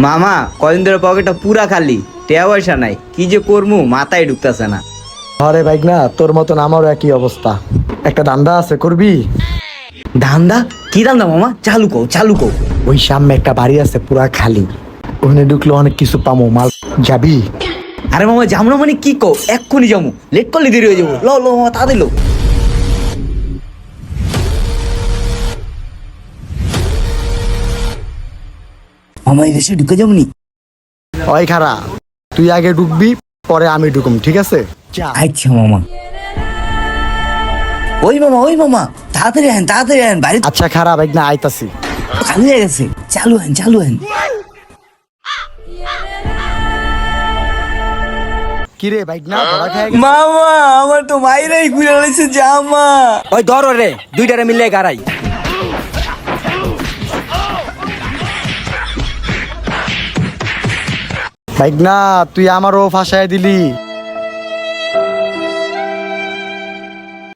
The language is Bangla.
মামা কদিন ধরে পকেটটা পুরা খালি টেয়া পয়সা নাই কি যে করমু মাথায় ঢুকতেছে না। আরে বাইক না তোর মতন আমারও একই অবস্থা। একটা দান্দা আছে করবি? ধান্দা? কি ধান্দা মামা? চালু কও চালু কও। ওই সামনে একটা বাড়ি আছে পুরা খালি। ওখানে ঢুকলে অনেক কিছু পামো মাল। যাবি? আরে মামা যাব না মানে কি কও? এক্ষুনি যাব। লেট করলে দেরি হয়ে যাব। লো লো মামা তাড়াতাড়ি লো। এই দেশে ঢুকে যাব নি ওই খারা তুই আগে ঢুকবি পরে আমি ঢুকুম ঠিক আছে? আচ্ছা মামা। ওই মামা ওই মামা। তাড়াতাড়ি আহেন তাড়াতাড়ি আহেন বাড়ি আচ্ছা খারাপ বাইক না আইতাছি। খালি হয়ে গেছে। চালু হেন চালু হেন কিরে বাইক না ধরা খায় মামা আমার তো মাইরাই ঘুরে রয়েছে জামা। ওই ধর রে দুইটারে মিলে গাড়াই। বাইক না তুই আমারও ফাঁসায় দিলি।